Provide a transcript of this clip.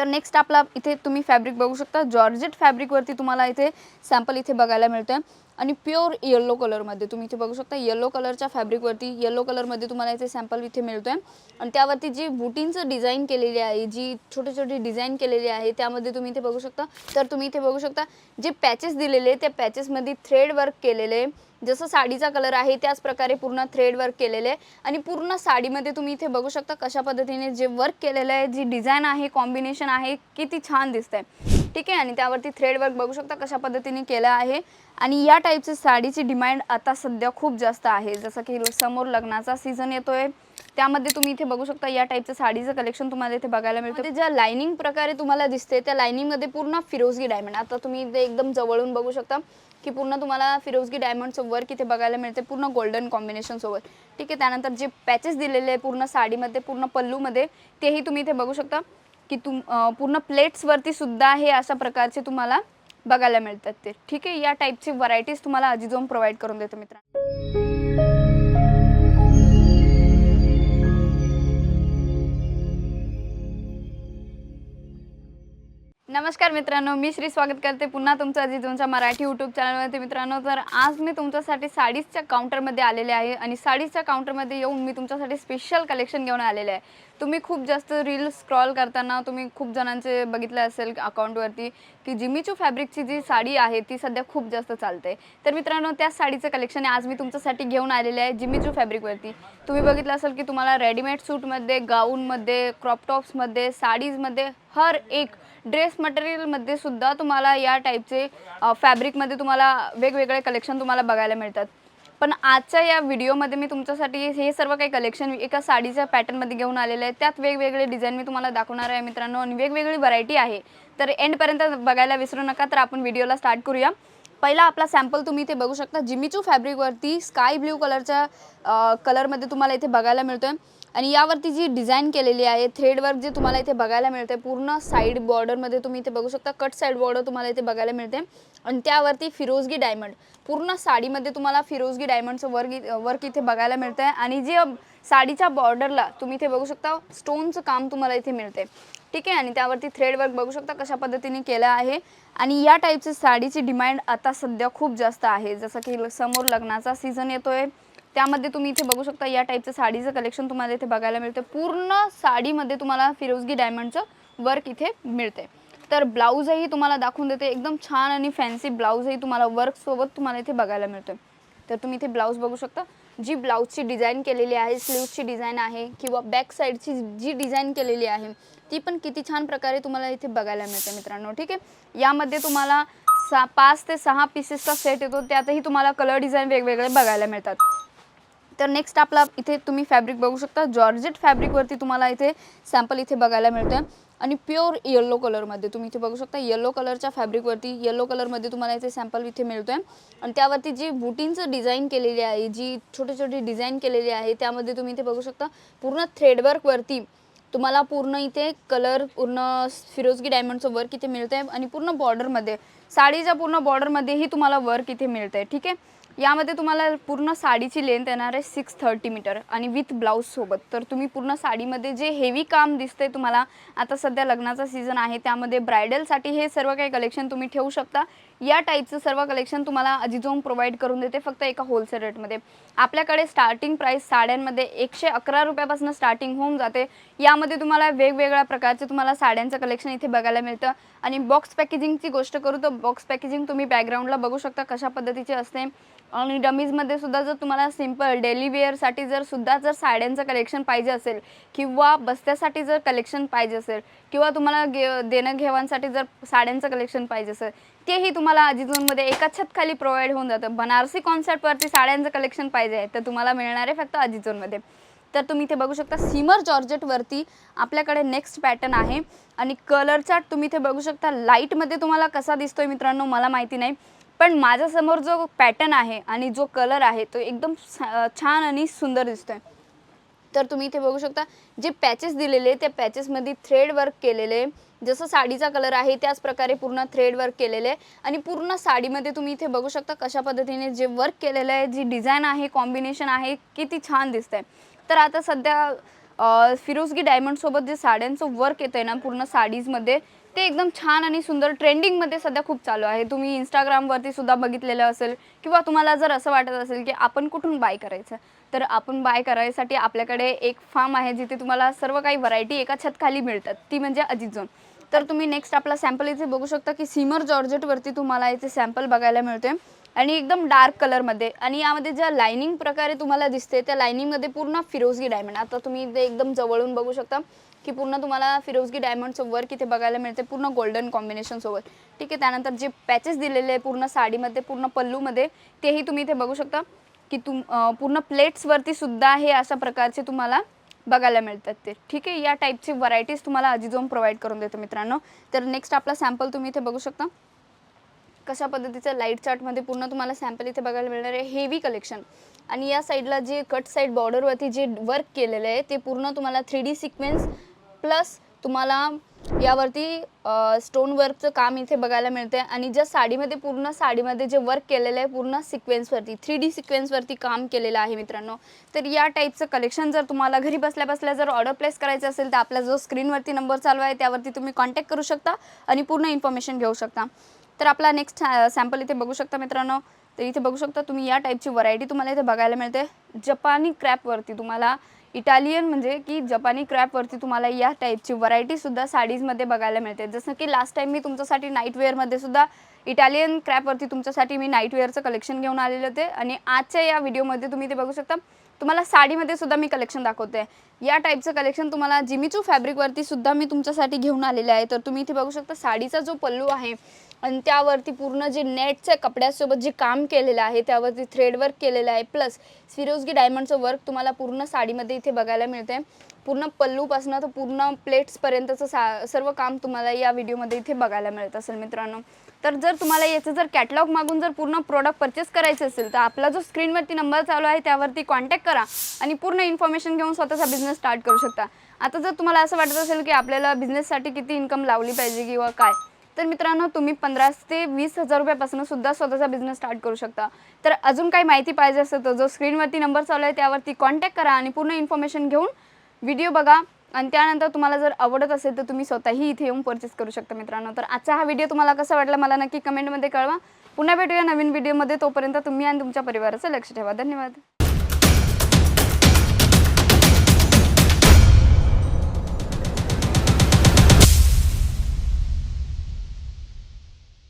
तर नेक्स्ट आपला इथे तुम्ही फॅब्रिक बघू शकता. जॉर्जेट फॅब्रिकवरती तुम्हाला इथे सॅम्पल इथे बघायला मिळतं आणि प्युअर येलो कलरमध्ये तुम्ही इथे बघू शकता. येलो कलरच्या फॅब्रिकवरती येलो कलरमध्ये तुम्हाला इथे सॅम्पल इथे मिळतोय. आणि त्यावरती जी बुटींचं डिझाईन केलेली आहे जी छोटी छोटी डिझाईन केलेली आहे त्यामध्ये तुम्ही इथे बघू शकता. तर तुम्ही इथे बघू शकता जे पॅचेस दिलेले त्या पॅचेसमध्ये थ्रेड वर्क केलेले जसं साडीचा कलर आहे त्याच प्रकारे पूर्ण थ्रेड वर्क केलेले आहे. आणि पूर्ण साडीमध्ये तुम्ही इथे बघू शकता कशा पद्धतीने जे वर्क केलेलं आहे जी डिझाईन आहे कॉम्बिनेशन आहे किती छान दिसतंय. ठीक आहे? आणि त्यावरती थ्रेड वर्क बघू शकता कशा पद्धतीने केलं आहे. आणि या टाईपची साडीची डिमांड आता सध्या खूप जास्त आहे. जसं की समोर लग्नाचा सीझन येतोय. त्यामध्ये तुम्ही इथे बघू शकता या टाईपचं साडीचं कलेक्शन तुम्हाला इथे बघायला मिळतं. ते ज्या लाईनिंग प्रकारे तुम्हाला दिसते त्या लाईनिंगमध्ये पूर्ण फिरोजगी डायमंड आता तुम्ही इथे एकदम जवळून बघू शकता. की पूर्ण तुम्हाला फिरोजगी डायमंडचं वर्क इथे बघायला मिळते पूर्ण गोल्डन कॉम्बिनेशनसोबत ठीक आहे त्यानंतर जे पॅचेस दिलेले आहे पूर्ण साडीमध्ये पूर्ण पल्लूमध्ये तेही तुम्ही इथे बघू शकता. की तुम पूर्ण प्लेट्सवरती सुद्धा हे अशा प्रकारचे तुम्हाला बघायला मिळतात ते. ठीक आहे या टाईपची व्हरायटीज तुम्हाला अजिजोम प्रोव्हाइड करून देतो मित्रांनो. नमस्कार मित्रांनो मी श्री स्वागत करते पुन्हा तुमचं अजिजोनच्या मराठी यूट्यूब चॅनलवरती मित्रांनो तर आज मी तुमच्यासाठी साडीजच्या काउंटरमध्ये आलेले आहे आणि साडीजच्या काउंटरमध्ये येऊन मी तुमच्यासाठी स्पेशल कलेक्शन घेऊन आलेले आहे. तुम्ही खूप जास्त रील स्क्रॉल करताना तुम्ही खूप जणांचे बघितलं असेल अकाउंटवरती की जिमीचू फॅब्रिकची जी साडी आहे ती सध्या खूप जास्त चालते. तर मित्रांनो त्या साडीचं कलेक्शन आज मी तुमच्यासाठी घेऊन आलेले आहे जिमीचू फॅब्रिकवरती तुम्ही बघितलं असेल की तुम्हाला रेडीमेड सूटमध्ये गाऊनमध्ये क्रॉप टॉप्समध्ये साडीजमध्ये हर एक ड्रेस मटेरियलमध्ये सुद्धा तुम्हाला या टाईपचे फॅब्रिकमध्ये तुम्हाला वेगवेगळे कलेक्शन तुम्हाला बघायला मिळतात. पण आजच्या या व्हिडिओमध्ये मी तुमच्यासाठी हे सर्व काही कलेक्शन एका साडीच्या पॅटर्नमध्ये घेऊन आलेलं आहे त्यात वेगवेगळे डिझाईन मी तुम्हाला दाखवणार आहे मित्रांनो आणि वेगवेगळी व्हरायटी आहे. तर एंडपर्यंत बघायला विसरू नका तर आपण व्हिडिओला स्टार्ट करूया. पहिला आपला सॅम्पल तुम्ही इथे बघू शकता. जिमीचू फॅब्रिकवरती स्काय ब्ल्यू कलरच्या कलरमध्ये तुम्हाला इथे बघायला मिळतो आहे आणि यावरती जी डिझाईन केलेली आहे थ्रेड वर्क जे तुम्हाला इथे बघायला मिळते पूर्ण साईड बॉर्डरमध्ये तुम्ही इथे बघू शकता कट साईड बॉर्डर तुम्हाला इथे बघायला मिळते. आणि त्यावरती फिरोजगी डायमंड पूर्ण साडीमध्ये तुम्हाला फिरोजगी डायमंडचं वर्क वर्क इथे बघायला मिळतं आहे आणि जे साडीच्या बॉर्डरला तुम्ही इथे बघू शकता स्टोनचं काम तुम्हाला इथे मिळते ठीक आहे? आणि त्यावरती थ्रेड वर्क बघू शकता कशा पद्धतीने केलं आहे. आणि या टाईपची साडीची डिमांड आता सध्या खूप जास्त आहे. जसं की समोर लग्नाचा सीझन येतोय. त्यामध्ये तुम्ही इथे बघू शकता या टाईपचं साडीचं कलेक्शन तुम्हाला इथे बघायला मिळतं पूर्ण साडीमध्ये तुम्हाला फिरोजगी डायमंडचं वर्क इथे मिळते तर ब्लाऊजही तुम्हाला दाखवून देते. एकदम छान आणि फॅन्सी ब्लाऊजही तुम्हाला वर्कसोबत तुम्हाला इथे बघायला मिळतं तर तुम्ही इथे ब्लाऊज बघू शकता. जी ब्लाऊजची डिझाईन केलेली आहे स्लीवची डिझाईन आहे किंवा बॅक साईडची जी डिझाईन केलेली आहे ती पण किती छान प्रकारे तुम्हाला इथे बघायला मिळते मित्रांनो ठीक आहे? यामध्ये तुम्हाला सा पाच ते सहा पीसेसचा सेट येतो. त्यातही तुम्हाला कलर डिझाईन वेगवेगळे बघायला मिळतात. तर नेक्स्ट आपला इथे तुम्ही फॅब्रिक बघू शकता. जॉर्जेट फॅब्रिकवरती तुम्हाला इथे सॅम्पल इथे बघायला मिळतं आणि प्युअर येल्लो कलरमध्ये तुम्ही इथे बघू शकता. येल्लो कलरच्या फॅब्रिकवरती येल्लो कलरमध्ये तुम्हाला इथे सॅम्पल इथे मिळतोय. आणि त्यावरती जी बुटींचं डिझाईन केलेली आहे जी छोटी छोटी डिझाईन केलेली आहे त्यामध्ये तुम्ही इथे बघू शकता. पूर्ण थ्रेडवर्कवरती तुम्हाला पूर्ण इथे कलर पूर्ण फिरोजगी डायमंडचं वर्क इथे मिळतं आहे आणि पूर्ण बॉर्डरमध्ये साडीच्या पूर्ण बॉर्डरमध्येही तुम्हाला वर्क इथे मिळतं आहे ठीक आहे? यामध्ये तुम्हाला पूर्ण साडीची लेंथ येणार आहे सिक्स थर्टी मीटर आणि विथ ब्लाऊजसोबत तर तुम्ही पूर्ण साडीमध्ये जे हेवी काम दिसते तुम्हाला आता सध्या लग्नाचा सीझन आहे त्यामध्ये ब्रायडलसाठी हे सर्व काही कलेक्शन तुम्ही ठेवू शकता. या टाईपचं सर्व कलेक्शन तुम्हाला अजिजोम प्रोव्हाइड करून देते फक्त एका होलसेल रेटमध्ये आपल्याकडे स्टार्टिंग प्राईस साड्यांमध्ये एकशे अकरा रुपयापासून स्टार्टिंग होऊन जाते. यामध्ये तुम्हाला वेगवेगळ्या प्रकारचे तुम्हाला साड्यांचं कलेक्शन इथे बघायला मिळतं. आणि बॉक्स पॅकेजिंगची गोष्ट करू तर बॉक्स पॅकेजिंग तुम्ही बॅकग्राऊंडला बघू शकता कशा पद्धतीचे असते. आणि डमीजमध्ये सुद्धा जर तुम्हाला सिंपल डेली वेअरसाठी जर सुद्धा जर साड्यांचं कलेक्शन पाहिजे असेल किंवा बस्त्यासाठी जर कलेक्शन पाहिजे असेल किंवा तुम्हाला गे देणं घेवांसाठी जर साड्यांचं कलेक्शन पाहिजे असेल तेही तुम्हाला अजिजोनमध्ये एका छतखाली प्रोव्हाइड होऊन जातं. बनारसी कॉन्सेप्टवरती साड्यांचं कलेक्शन पाहिजे आहे तर तुम्हाला मिळणार आहे फक्त अजिजोनमध्ये तर तुम्ही इथे बघू शकता सिमर जॉर्जेटवरती आपल्याकडे नेक्स्ट पॅटर्न आहे. आणि कलर चार्ट तुम्ही इथे बघू शकता लाईटमध्ये तुम्हाला कसा दिसतोय मित्रांनो मला माहिती नाही. पण माझ्यासमोर जो पॅटर्न आहे आणि जो कलर आहे तो एकदम छान आणि सुंदर दिसतोय. तर तुम्ही इथे बघू शकता जे पॅचेस दिलेले त्या पॅचेसमध्ये थ्रेड वर्क केलेले जसं साडीचा कलर आहे त्याच प्रकारे पूर्ण थ्रेड वर्क केलेले आहे आणि पूर्ण साडीमध्ये तुम्ही इथे बघू शकता कशा पद्धतीने जे वर्क केलेलं आहे जी डिझाईन आहे कॉम्बिनेशन आहे किती छान दिसतंय. तर आता सध्या फिरोजगी डायमंडसोबत जे साड्यांचं वर्क येतं आहे ना पूर्ण साडीजमध्ये ते एकदम छान आणि सुंदर ट्रेंडिंगमध्ये सध्या खूप चालू आहे. तुम्ही इंस्टाग्रामवरती सुद्धा बघितलेलं असेल किंवा तुम्हाला जर असं वाटत असेल की आपण कुठून बाय करायचं तर आपण बाय करायसाठी आपल्याकडे एक फार्म आहे जिथे तुम्हाला सर्व काही व्हरायटी एका छतखाली मिळतात. ती म्हणजे अजित झोन तर तुम्ही नेक्स्ट आपला सॅम्पल इथे बघू शकता की सिमर जॉर्जेटवरती तुम्हाला इथे सॅम्पल बघायला मिळते आणि एकदम डार्क कलरमध्ये आणि यामध्ये ज्या लायनिंग प्रकारे तुम्हाला दिसते त्या लायनिंगमध्ये पूर्ण फिरोजगी डायमंड आता तुम्ही इथे एकदम जवळून बघू शकता. की पूर्ण तुम्हाला फिरोजगी डायमंडचं वर्क इथे बघायला मिळते पूर्ण गोल्डन कॉम्बिनेशनसोबत ठीक आहे त्यानंतर जे पॅचेस दिलेले आहे पूर्ण साडीमध्ये पूर्ण पल्लूमध्ये तेही तुम्ही इथे बघू शकता. की तुम पूर्ण प्लेट्सवरती सुद्धा हे अशा प्रकारचे तुम्हाला बघायला मिळतात ते. ठीक आहे या टाईपची व्हरायटीज तुम्हाला अजिजोम प्रोव्हाइड करून देतो मित्रांनो. तर नेक्स्ट आपला सॅम्पल तुम्ही इथे बघू शकता. कशा पद्धतीचं लाइट चार्टमध्ये पूर्ण तुम्हाला सॅम्पल इथे बघायला मिळणार आहे हेवी कलेक्शन आणि या साईडला जे कट साईड बॉर्डरवरती जे वर्क केलेलं आहे ते पूर्ण तुम्हाला थ्री डी सिक्वेन्स प्लस तुम्हाला यावरती स्टोन वर्कचं काम इथे बघायला मिळते आणि ज्या साडीमध्ये पूर्ण साडीमध्ये जे वर्क केलेलं आहे पूर्ण सिक्वेन्सवरती थ्री डी सिक्वेन्सवरती काम केलेलं आहे मित्रांनो. तर या टाईपचं कलेक्शन जर तुम्हाला घरी बसल्या बसल्या जर ऑर्डर प्लेस करायचं असेल तर आपला जो स्क्रीनवरती नंबर चालू आहे त्यावरती तुम्ही कॉन्टॅक्ट करू शकता आणि पूर्ण इन्फॉर्मेशन घेऊ शकता. तर आपला नेक्स्ट सॅम्पल इथे बघू शकता मित्रांनो. तर इथे बघू शकता तुम्ही या टाईपची व्हरायटी तुम्हाला इथे बघायला मिळते. जपानी क्रॅपवरती तुम्हाला इटालियन म्हणजे की जपानी क्रॅपवरती तुम्हाला या टाईपची व्हरायटीसुद्धा साडीजमध्ये बघायला मिळते. जसं की लास्ट टाईम मी तुमच्यासाठी नाईटवेअरमध्ये सुद्धा इटालियन क्रॅपवरती तुमच्यासाठी मी नाईटवेअरचं कलेक्शन घेऊन आलेले होते. आणि आजच्या या व्हिडिओमध्ये तुम्ही ते बघू शकता. तुम्हाला साडीमध्ये सुद्धा मी कलेक्शन दाखवते. या टाईपचं कलेक्शन तुम्हाला जिमीचू फॅब्रिकवरती सुद्धा मी तुमच्यासाठी घेऊन आलेले आहे. तर तुम्ही इथे बघू शकता साडीचा जो पल्लू आहे आणि त्यावरती पूर्ण जे नेटच्या कपड्यासोबत जे काम केलेलं आहे त्यावरती थ्रेड वर्क केलेलं आहे. प्लस फिरोजगी डायमंडचं वर्क तुम्हाला पूर्ण साडीमध्ये इथे बघायला मिळते पूर्ण पल्लूपासून तर पूर्ण प्लेट्सपर्यंतचं सा सर्व काम तुम्हाला या व्हिडिओमध्ये इथे बघायला मिळत असेल मित्रांनो. तर जर तुम्हाला याचं जर कॅटलॉग मागून जर पूर्ण प्रोडक्ट परचेस करायचे असेल तर आपला जो स्क्रीनवरती नंबर चालू आहे त्यावरती कॉन्टॅक्ट करा आणि पूर्ण इन्फॉर्मेशन घेऊन स्वतःचा बिझनेस स्टार्ट करू शकता. आता जर तुम्हाला असं वाटत असेल की आपल्याला बिझनेससाठी किती इन्कम लावली पाहिजे किंवा काय तर मित्रांनो तुम्ही पंधरा ते वीस हजार रुपयापासून सुद्धा स्वतःचा बिझनेस स्टार्ट करू शकता. तर अजून काही माहिती पाहिजे असेल तर जो स्क्रीनवरती नंबर चालू आहे त्यावरती कॉन्टॅक्ट करा आणि पूर्ण इन्फॉर्मेशन घेऊन व्हिडिओ बघा. आणि त्यानंतर तुम्हाला जर आवडत असेल तर तुम्ही स्वतःही इथे येऊन परचेस करू शकता मित्रांनो. तर आजचा हा व्हिडिओ तुम्हाला कसा वाटला मला नक्की कमेंटमध्ये कळवा. पुन्हा भेटूया नवीन व्हिडिओमध्ये तोपर्यंत तुम्ही आणि तुमच्या परिवाराचं लक्ष ठेवा. धन्यवाद.